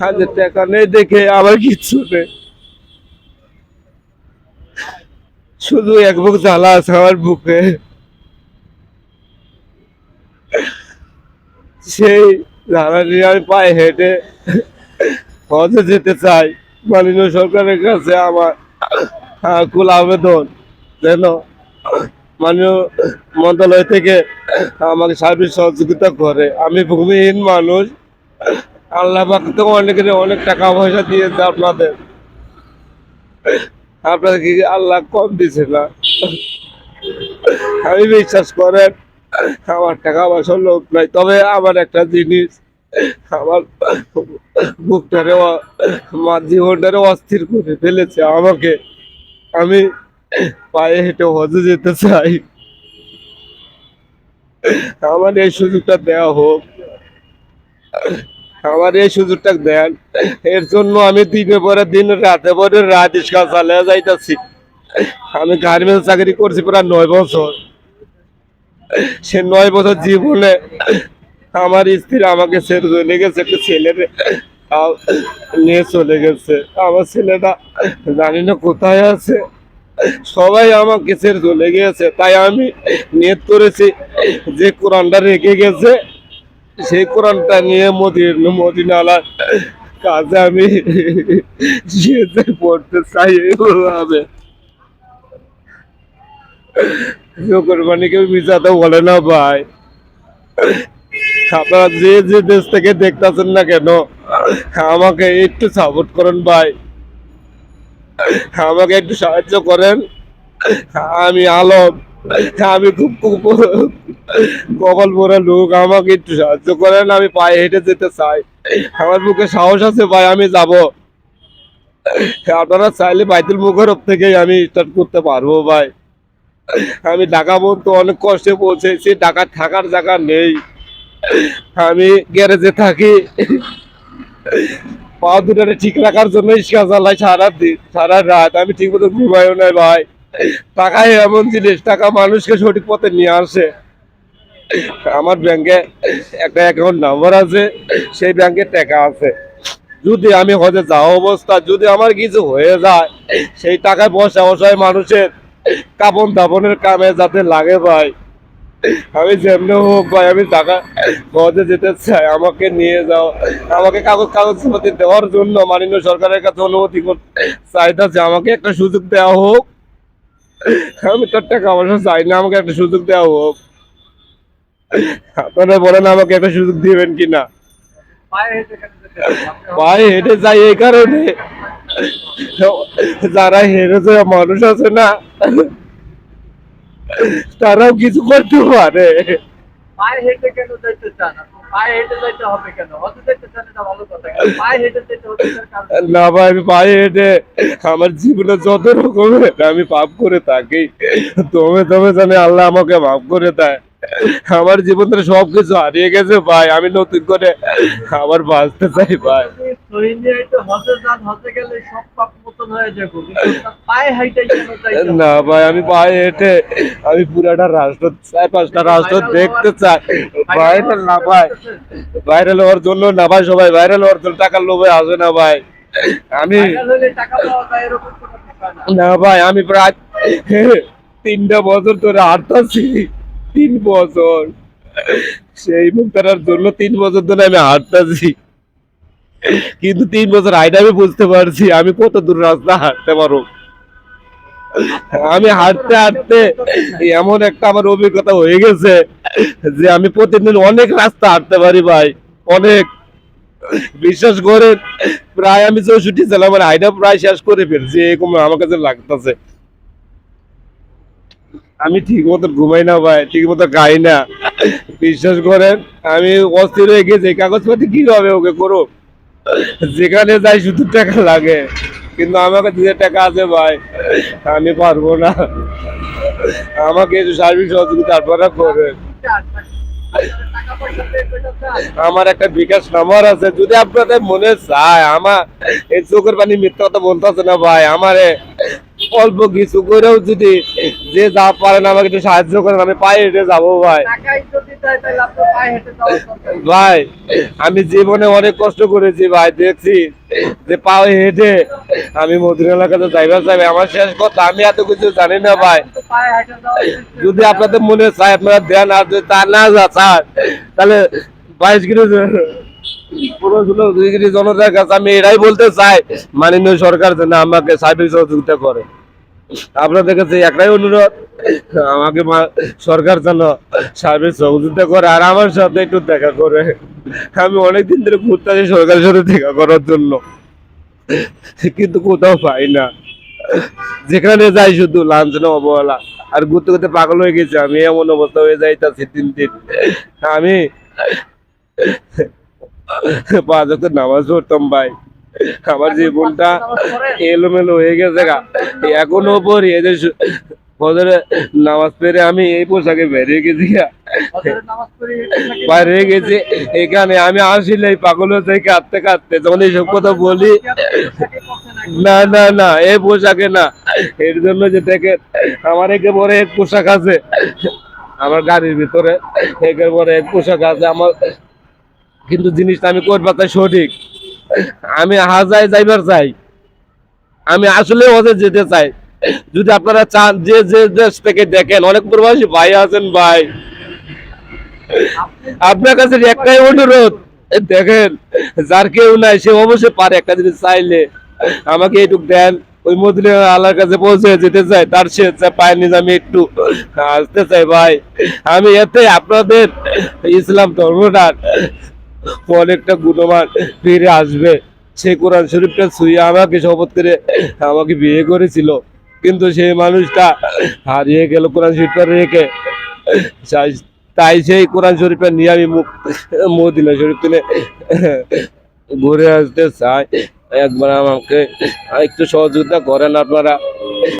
হাজার টাকা নেই দেখে আমার কিচ্ছু নেই। শুধু এক বুক জ্বালা আছে আমার বুকে সেই জ্বালা নিয়ে আমি পায়ে হেঁটে হজে যেতে চাই। মাননীয় সরকারের কাছে আমার আকুল আবেদন। যেন মাননীয় মন্ত্রণালয় থেকে আমাকে সার্বিক সহযোগিতা করে। আমি ভূমিহীন মানুষ। আল্লাহ তো অনেকের অনেক টাকা পয়সা দিয়েছে আপনাদের। আপনাদের কি আল্লাহ কম দিছে না? আমি বিশ্বাস করেন, আমার টাকা পয়সা লোক নাই। তবে আমার একটা জিনিস, আমার অ- আমার জীবনটারে অস্থির করে ফেলেছে আমাকে। আমি পায়ে হেঁটে হজে যেতে চাই। আমার এই সুযোগটা দেওয়া হোক। আমার এই সুযোগটা দেন। এর জন্য আমি দিনে পরে দিন, রাতে পরে রাত ইস্কা চালিয়ে যাইতাছি। আমি গার্মেন্টস চাকরি করছি প্রায় নয় বছর। সে নয় বছর জীবনে আমার স্ত্রী আমাকে ছেড়ে চলে গেছে, একটা ছেলের নিয়ে চলে গেছে। আমার ছেলেটা জানি না কোথায় আছে। সবাই আমাকে ছেড়ে চলে গিয়েছে। তাই আমি নিয়ত করেছি যে কোরআনটা রেখে গেছে। সেই কোরআনটা নিয়ে মোদির মদিনালার কাজে আমি যেতে পড়তে চাই এইভাবে বলে না ভাই। আপনারা যে যে দেশ থেকে দেখতেছেন না কেন, আমাকে একটু সাপোর্ট করেন ভাই। আমাকে একটু সাহায্য করেন। আমি আলম। আমি খুব কপাল পরে লোক, আমাকে একটু সাহায্য করেন, আমি পায়ে হেঁটে যেতে চাই। আমার মুখে সাহস আছে, ভাই, আমি যাব। আপনারা চাইলে বাইতুল মুখরব থেকেই আমি স্টার্ট করতে পারব, ভাই। আমি ঢাকা বলতে অনেক কষ্টে পৌঁছেছি, ঢাকা থাকার জায়গা নেই। আমি গ্যারেজে থাকি। পা দুটারে ঠিক রাখার জন্য ইস্কা চালাই সারা দিন সারা রাত। আমি ঠিক মতো ঘুমাইও নাই, ভাই। টাকাই এমন জিনিস, টাকা মানুষকে সঠিক পথে নিয়ে আসে। আমার ব্যাংকে একটা অ্যাকাউন্ট নাম্বার আছে, সেই ব্যাংকে টাকা আছে। যদি আমি হজে যাওয়া অবস্থা, যদি আমার কিছু হয়ে যায়, সেই টাকায় বসা অসহায় মানুষের কাপন দাপনের কামে যাতে লাগে ভাই। আমি যেমনি হোক ভাই, আমি টাকা হজে যেতে চাই, আমাকে নিয়ে যাও। আমাকে কাগজ কাগজপত্র দেওয়ার জন্য মাননীয় সরকারের কাছে অনুমতি চাইতেছে আমাকে একটা সুযোগ দেওয়া হোক। আমি তোর টাকা পয়সা চাই না, আমাকে একটা সুযোগ দেওয়া হোক। আপনারা বলেন আমাকে একটা সুযোগ দিবেন কিনা। পায়ে হেঁটে যাই এই কারণে। যারা হেরে মানুষ আছে না, তারাও কিছু করতে পারে। পায়ে হেঁটে কেন যাইতে চান? না ভাই, আমি পায়ে হেঁটে আমার জীবনে যত রকমের, আমি পাপ করে থাকি। তবে তবে জানে আল্লাহ আমাকে মাফ করে দেয়। আমার জীবনের সব কিছু হারিয়ে গেছে, ভাই। আমি নতুন করে আবার বাঁচতে চাই, ভাই? না, ভাই, আমি পায়ে হেঁটে আমি পুরাটা রাষ্ট্র, চার পাঁচটা রাষ্ট্র দেখতে চাই। ভাইরাল না, ভাই। ভাইরাল হওয়ার জন্য না, ভাই, সবাই ভাইরাল হওয়ার জন্য টাকার লোভে আসে না, ভাই। আমি না, ভাই, আমি প্রায় তিনটা বছর ধরে হাঁটতেছি। তিন বছর। সেই মুক্তার জন্য তিন বছর ধরে আমি হাঁটতেছি। কিন্তু তিন বছর আইডা আমি বুঝতে পারছি, আমি কত দূর রাস্তা হাঁটতে পারো আমি হাঁটতে হাঁটতে এমন একটা আমার অভিজ্ঞতা হয়ে গেছে যে আমি প্রতিদিন অনেক রাস্তা হাঁটতে পারি ভাই, অনেক। বিশ্বাস করে প্রায় আমি চৌষট্টি জেলা মানে আইডা প্রায় শেষ করে ফেলছি, এরকম আমার কাছে লাগতেছে। আমি ঠিক মতো ঘুমাই না ভাই, ঠিক মতো খাই না। বিশ্বাস করেন, আমি অস্থির হয়ে গেছি কাগজপাতি কি হবে ওকে করো যেখানে যাই শুধু টাকা লাগে, কিন্তু আমাকে যে টাকা আছে ভাই, আমি পারব না। আমাকে একটু সার্বিক সহযোগিতা আপনারা আমার একটা বিকাশ নাম্বার আছে, যদি আপনাদের মনে চায়, আমার এই চোখের পানি মিথ্যা কথা বলতেছে না ভাই, আমারে অল্প কিছু করেও যদি যে যা পারেন আমাকে একটু সাহায্য করেন আমি পায়ে হেঁটে যাব ভাই। ভাই আমি জীবনে অনেক কষ্ট করেছি ভাই দেখছি যে পায়ে হেঁটে আমি মধুর এলাকাতে যাইবার যাবে আমার শেষ কথা আমি এত কিছু জানি না ভাই। যদি আপনাদের মনে চায় আপনারা দেন আর যদি তা না যা চান তাহলে বাইশ কিলো জনতার কাছে আমি এটাই বলতে চাই মাননীয় সরকার যেন আমাকে সার্বিক সহযোগিতা করে। আপনাদের কাছে একটাই অনুরোধ, আমাকে সরকার যেন সার্বিক সহযোগিতা করে আর আমার সাথে একটু দেখা করে। আমি অনেকদিন ধরে ঘুরতে আছি সরকারের সাথে দেখা করার জন্য। কিন্তু কোথাও পাই না। যেখানে যাই শুধু লাঞ্চ লাঞ্ছনা অবহেলা। আর ঘুরতে ঘুরতে পাগল হয়ে গেছে আমি, এমন অবস্থা হয়ে যাই যাইতাছি তিন দিন। আমি পাঁচ নামাজ পড়তাম ভাই। আমার জীবনটা এলোমেলো হয়ে গেছে গা। এখনও পড়ি এদের ফজরে নামাজ পড়ে আমি এই পোশাকে বেরিয়ে গেছি থাকি। বাইরে গেছি এখানে আমি আসলে পাগল হয়ে কাঁদতে কাঁদতে। যখন এইসব কথা বলি? না না না এই পোশাকে না। এর জন্য যে দেখে আমার একে পরে এক পোশাক আছে। আমার গাড়ির ভিতরে একের পরে এক পোশাক আছে। আমার কিন্তু জিনিসটা আমি করবার চাই সঠিক। আমি হাজাই যাইবার চাই। আমি আসলে ওদের যেতে চাই। যদি আপনারা চান, যে যে দেশ থেকে দেখেন, অনেক প্রবাসী ভাই আছেন ভাই। আপনার কাছে একটাই অনুরোধ দেখেন, যার কেউ নাই, সে অবশ্যই পারে একটা জিনিস চাইলে। আমাকে এইটুক দেন, ওই মদিনা আল্লাহর কাছে পৌঁছে যেতে চাই, তার সে পায় নিজ আমি একটু আসতে চাই ভাই। আমি এতে আপনাদের ইসলাম ধর্মটার অনেকটা গুণমান ফিরে আসবে। সেই কোরআন শরীফটা ছুঁয়ে আমাকে শপথ করে আমাকে বিয়ে করেছিল। কিন্তু সেই মানুষটা হারিয়ে গেল কোরআন শরীফটা রেখে। তাই সেই কোরআন শরীফটা নিয়ে আমি মুখ মদিনা শরীফ তুলে ঘুরে আসতে চাই। একবার আমাকে একটু সহযোগিতা করেন আপনারা।